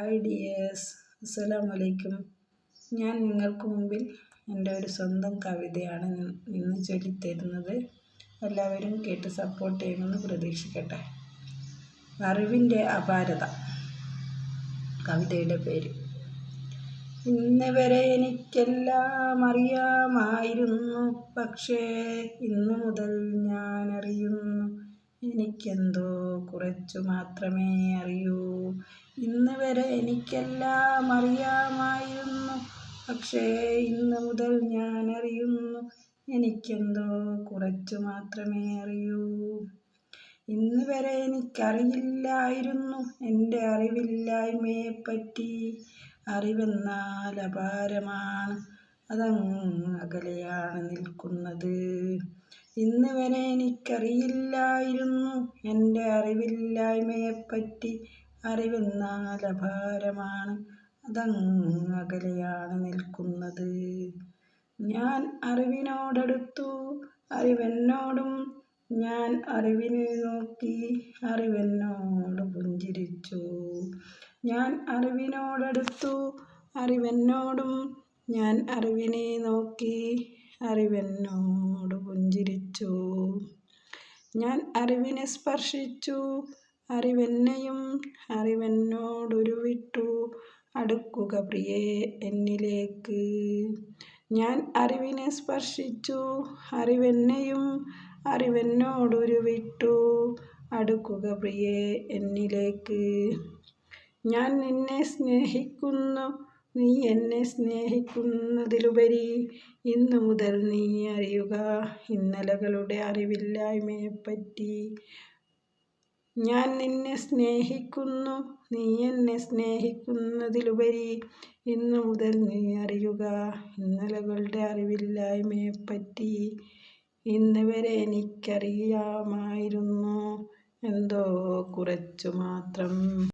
Hi dears അസ്സലാം വലൈക്കും ഞാൻ നിങ്ങൾക്ക് മുമ്പിൽ എന്റെ ഒരു സ്വന്തം കവിതയാണ് ഇന്ന് ചൊല്ലിത്തരുന്നത്. എല്ലാവരും കേട്ട് സപ്പോർട്ട് ചെയ്യുമെന്ന് പ്രതീക്ഷിക്കട്ടെ. അറിവിന്റെ അപാരത. കവിതയുടെ പേര്. ഇന്ന് വരെ എനിക്കെല്ലാം അറിയാമായിരുന്നു. പക്ഷേ ഇന്നു മുതൽ ഞാൻ അറിയുന്നു എനിക്കെന്തോ കുറച്ചു മാത്രമേ അറിയൂ. ഇന്ന് വരെ എനിക്കെല്ലാം അറിയാമായിരുന്നു. പക്ഷേ ഇന്ന് മുതൽ ഞാൻ അറിയുന്നു എനിക്കെന്തോ കുറച്ചു മാത്രമേ അറിയൂ. ഇന്ന് വരെ എനിക്കറിയില്ലായിരുന്നു എന്റെ അറിവില്ലായ്മയെ പറ്റി അറിവെന്നാൽ അപാരമാണ് അതങ്ങ് അകലെയാണ് നിൽക്കുന്നത്. ഇന്ന് വരെ എനിക്കറിയില്ലായിരുന്നു എന്റെ അറിവില്ലായ്മയെപ്പറ്റി. അറിവെന്നാൽ അപാരമാണ് അതങ്ങകലെയാണ് നിൽക്കുന്നത്. ഞാൻ അറിവിനോടടുത്തു അറിവെന്നോടും ഞാൻ അറിവിനെ നോക്കി അറിവെന്നോട് പുഞ്ചിരിച്ചു. ഞാൻ അറിവിനോടടുത്തു അറിവെന്നോടും ഞാൻ അറിവിനെ നോക്കി അറിവെന്നോട് പുഞ്ചിരിച്ചു. ഞാൻ അറിവിനെ സ്പർശിച്ചു അറിവെന്നെയും അറിവെന്നോടുരുവിട്ടു. അടുക്കുക പ്രിയേ എന്നിലേക്ക്. ഞാൻ അറിവിനെ സ്പർശിച്ചു. അറിവെന്നെയും അറിവെന്നോടുരുവിട്ടു. അടുക്കുക പ്രിയേ എന്നിലേക്ക്. ഞാൻ നിന്നെ സ്നേഹിക്കുന്നു. നീ എന്നെ സ്നേഹിക്കുന്നതിലുപരി ഇന്നു മുതൽ നീ അറിയുക. ഇന്നലകളുടെ അറിവില്ലായ്മയെപ്പറ്റി ഞാൻ നിന്നെ സ്നേഹിക്കുന്നു നീ എന്നെ സ്നേഹിക്കുന്നതിലുപരി ഇന്നു മുതൽ നീ അറിയുക ഇന്നലകളുടെ അറിവില്ലായ്മയെപ്പറ്റി ഇന്ന് വരെ എനിക്കറിയാമായിരുന്നു എന്തോ കുറച്ചു മാത്രം.